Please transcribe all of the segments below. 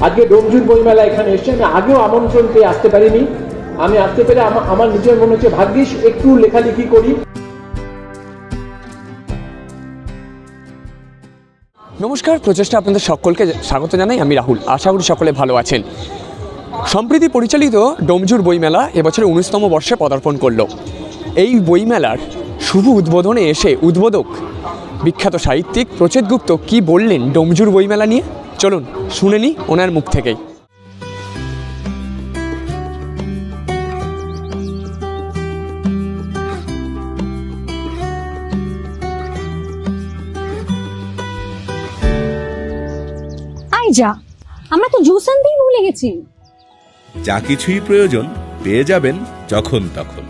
আজকে ডোমজুর বইমেলা এখানে এসেছে। আমি আগেও আমন্ত্রণ পেয়ে আসতে পারিনি। আমি আসতে পেরে আমা- আমার নিজের মনে হচ্ছে, ভাগ্যিস, একটু লেখালেখি করি। নমস্কার, প্রচেষ্টা আপনাদের সকলকে স্বাগত জানাই। আমি রাহুল। আশা করি সকলে ভালো আছেন। সম্প্রতি পরিচালিত ডোমজুর বইমেলা এবছর উনিশতম বর্ষে পদার্পণ করল। এই বইমেলার শুভ উদ্বোধনে এসে উদ্বোধক বিখ্যাত সাহিত্যিক প্রচেত গুপ্ত কী বললেন ডোমজুর বইমেলা নিয়ে? চলুন শুনে নিই ওনার মুখ থেকেই। আই যা আমরা তো জুস আনতেই ভুলে গেছি। যা কিছুই প্রয়োজন পেয়ে যাবেন যখন তখন।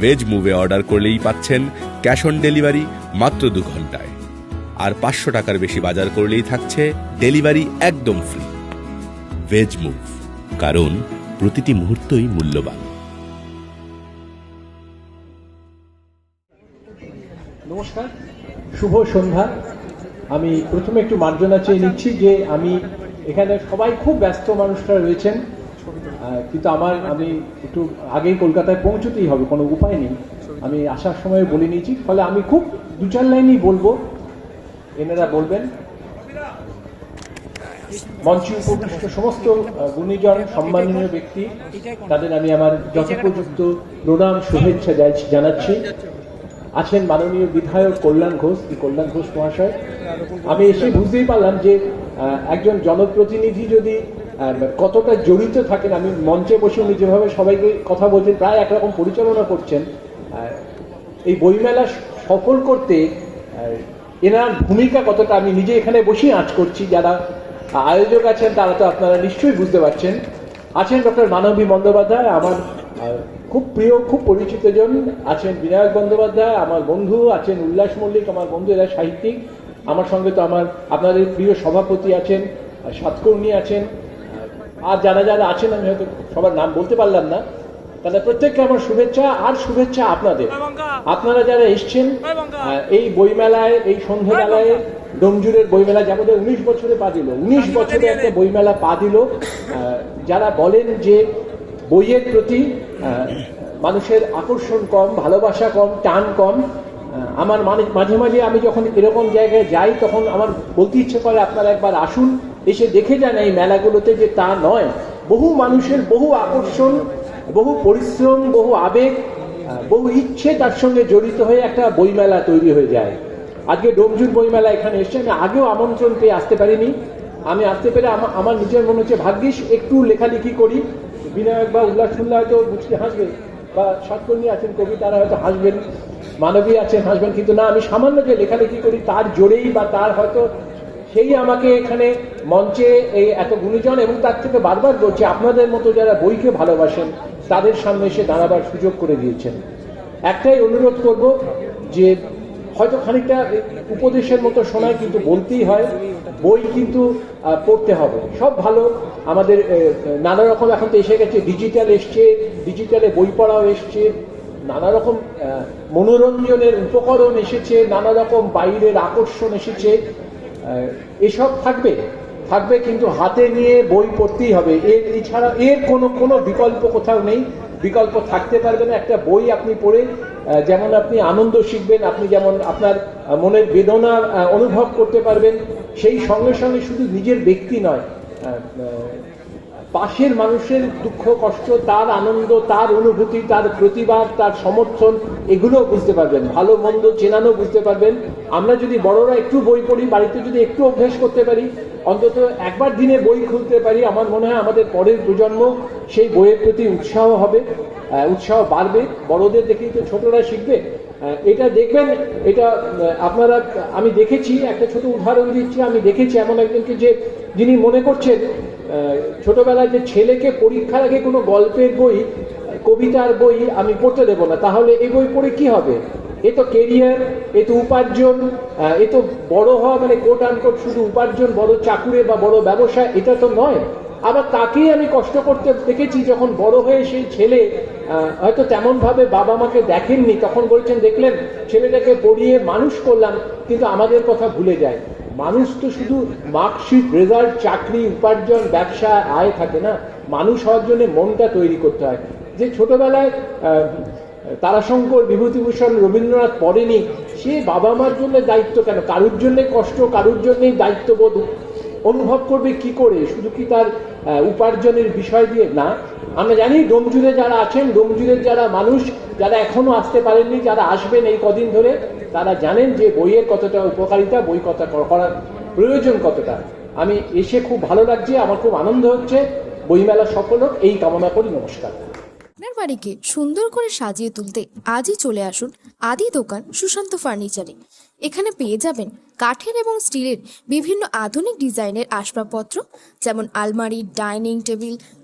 ভেজ মুভে অর্ডার করলেই পাচ্ছেন ক্যাশ অন ডেলিভারি মাত্র দু ঘন্টায়। আর পাঁচশো টাকার বেশি বাজার করলেই থাকছে ডেলিভারি একদম ফ্রি ভেজ মুভ কারণ প্রতিটি মুহূর্তই মূল্যবান। নমস্কার শুভ সন্ধ্যা। আমি প্রথমে একটু মার্জনা চেয়ে নিচ্ছি যে আমি এখানে সবাই খুব ব্যস্ত মানুষরা রয়েছেন। কিন্তু আমার আমি একটু আগেই কলকাতায় পৌঁছতেই হবে কোনো উপায় নেই। আমি আসার সময় বলে নিয়েছি ফলে আমি খুব দু চার লাইনই বলব। এনারা বলবেন, মঞ্চে উপবিষ্ট সমস্ত গুণীজন সম্মানীয় ব্যক্তি, তাদের আমি আমার যথোপযুক্ত প্রণাম, শুভেচ্ছা জানাচ্ছি আছেন মাননীয় বিধায়ক কল্যাণ ঘোষ কল্যাণ ঘোষ মহাশয়। আমি এসে বুঝতেই পারলাম যে একজন জনপ্রতিনিধি যদি কতটা জড়িত থাকেন, আমি মঞ্চে বসে উনি যেভাবে সবাইকে কথা বলছেন, প্রায় একরকম পরিচালনা করছেন এই বইমেলা সফল করতে এনার ভূমিকা কতটা আমি নিজে এখানে বসেই আঁচ করছি, যারা আয়োজক আছেন তারা তো আপনারা নিশ্চয়ই বুঝতে পারছেন। আছেন ডক্টর মানবী বন্দ্যোপাধ্যায়, আমার খুব প্রিয়, খুব পরিচিত জন। আছেন বিনায়ক বন্দ্যোপাধ্যায়, আমার বন্ধু। আছেন উল্লাস মল্লিক, আমার বন্ধু, এরা সাহিত্যিক। আমার সঙ্গে তো আমার, আপনাদের প্রিয় সভাপতি আছেন সাতকর্ণী আছেন। আর যারা যারা আছেন, আমি হয়তো সবার নাম বলতে পারলাম না। তাহলে প্রত্যেককে আমার শুভেচ্ছা আর শুভেচ্ছা আপনাদের। আপনারা যারা এসছেন এই বইমেলায় এই সন্ধ্যাবেলায় ডোমজুরের বইমেলা যাবত উনিশ বছরে পা দিল। উনিশ বছরে একটা বইমেলা পা দিল। যারা বলেন যে বইয়ের প্রতি মানুষের আকর্ষণ কম ভালোবাসা কম টান কম আমার মানে- মাঝে মাঝে আমি যখন এরকম জায়গায় যাই তখন আমার বলতে ইচ্ছে করে আপনারা একবার আসুন এসে দেখে যান এই মেলাগুলোতে যে তা নয়। বহু মানুষের বহু আকর্ষণ বহু পরিশ্রম, বহু আবেগ বহু ইচ্ছে তার সঙ্গে জড়িত হয়ে একটা বইমেলা তৈরি হয়ে যায়। আজকে ডোমজুর বইমেলা এখানে এসছে, আমি আগেও আমন্ত্রণ পেয়ে আসতে পারিনি। আমি আসতে পেরে আমার নিজের মনে হচ্ছে, ভাগ্যিস একটু লেখালেখি করি। বিনায়ক বা উল্লাসুল্লাহ হয়তো বুঝতে হাসবে, বা সাতকর্মী আছেন কবি তারা হয়তো হাসবেন, মানবী আছেন, হাসবেন, কিন্তু না, আমি সামান্য যে লেখালেখি করি, তার জোরেই বা তার হয়তো সেই আমাকে এখানে মঞ্চে এই এত গুণীজন এবং তার থেকে বারবার বলছি, আপনাদের মতো যারা বইকে ভালোবাসেন, তাদের সামনে এসে দাঁড়াবার সুযোগ করে দিয়েছেন। একটাই অনুরোধ করব যে হয়তো খানিকটা উপদেশের মতো শোনায় কিন্তু বলতেই হয়, বই কিন্তু পড়তে হবে। সব ভালো, আমাদের নানা রকম এখন তো এসে গেছে ডিজিটাল এসছে ডিজিটালে বই পড়াও এসছে, নানা রকম মনোরঞ্জনের উপকরণ এসেছে, নানা রকম বাইরের আকর্ষণ এসেছে এসব থাকবে। থাকবে, কিন্তু হাতে নিয়ে বই পড়তেই হবে। এর এছাড়া এর কোনো কোনো বিকল্প কোথাও নেই। বিকল্প থাকতে পারবে না। একটা বই আপনি পড়ে যেমন আপনি আনন্দ শিখবেন, আপনি যেমন আপনার মনের বেদনা অনুভব করতে পারবেন, সেই সঙ্গে সঙ্গে শুধু নিজের ব্যক্তি নয় পাশের মানুষের দুঃখ, কষ্ট, তার আনন্দ, তার অনুভূতি, তার প্রতিবাদ, তার সমর্থন এগুলো বুঝতে পারবেন। ভালো, মন্দ চেনানো বুঝতে পারবেন। আমরা যদি বড়রা একটু বই পড়ি, বাড়িতে যদি একটু অভ্যেস করতে পারি, অন্তত একবার দিনে বই খুলতে পারি, আমার মনে হয় আমাদের পরের প্রজন্ম সেই বইয়ের প্রতি উৎসাহ হবে উৎসাহ বাড়বে। বড়দের দেখেই তো ছোটরা শিখবে। এটা দেখবেন, এটা আপনারা, আমি দেখেছি, একটা ছোট উদাহরণ দিচ্ছি, আমি দেখেছি এমন একজনকে যে, যিনি মনে করছেন ছোটবেলায় যে ছেলেকে পরীক্ষার আগে কোনো গল্পের বই, কবিতার বই আমি পড়তে দেবো না, তাহলে এই বই পড়ে কি হবে? এ তো কেরিয়ার এ তো উপার্জন এ তো বড় হওয়া মানে কোট আনকোট শুধু উপার্জন, বড় চাকুরে বা বড় ব্যবসা, এটা তো নয়। আবার তাকেই আমি কষ্ট করতে দেখেছি যখন বড় হয়ে সেই ছেলে হয়তো তেমন ভাবে বাবা মাকে দেখেননি, তখন বলছেন, দেখলেন, ছেলেটাকে পড়িয়ে মানুষ করলাম, কিন্তু আমাদের কথা ভুলে যায়। মানুষ তো শুধু মার্কশিট, রেজাল্ট, চাকরি, উপার্জন, ব্যবসা, আয় থাকে না। মানুষ হওয়ার জন্য মনটা তৈরি করতে হয়। যে ছোটবেলায় তারাশঙ্কর, বিভূতিভূষণ, রবীন্দ্রনাথ পড়েনি, সে বাবা মার জন্য দায়িত্ব কেন? কারুর জন্য কষ্ট, কারুর জন্যই দায়িত্ববোধ অনুভব করবে কি করে? শুধু কি তার উপার্জনের বিষয় দিয়ে? না আমরা জানি ডোমজুড়ে যারা আছেন ডোমজুড়ের যারা মানুষ, যারা এখনও আসতে পারেননি, যারা আসবেন এই কদিন ধরে, তারা জানেন যে বইয়ের কতটা উপকারিতা, বই কথা করার প্রয়োজন কতটা। আমি এসে খুব ভালো লাগছে, আমার খুব আনন্দ হচ্ছে। বইমেলা সফল হোক এই কামনা করি, নমস্কার। আপনার বাড়িকে সুন্দর করে সাজিয়ে তুলতে আজই চলে আসুন আদি দোকান সুশান্ত ফার্নিচারে। এখানে পেয়ে যাবেন কাঠের এবং স্টিলের বিভিন্ন আধুনিক ডিজাইনের আসবাবপত্র, যেমন আলমারি, ডাইনিং টেবিল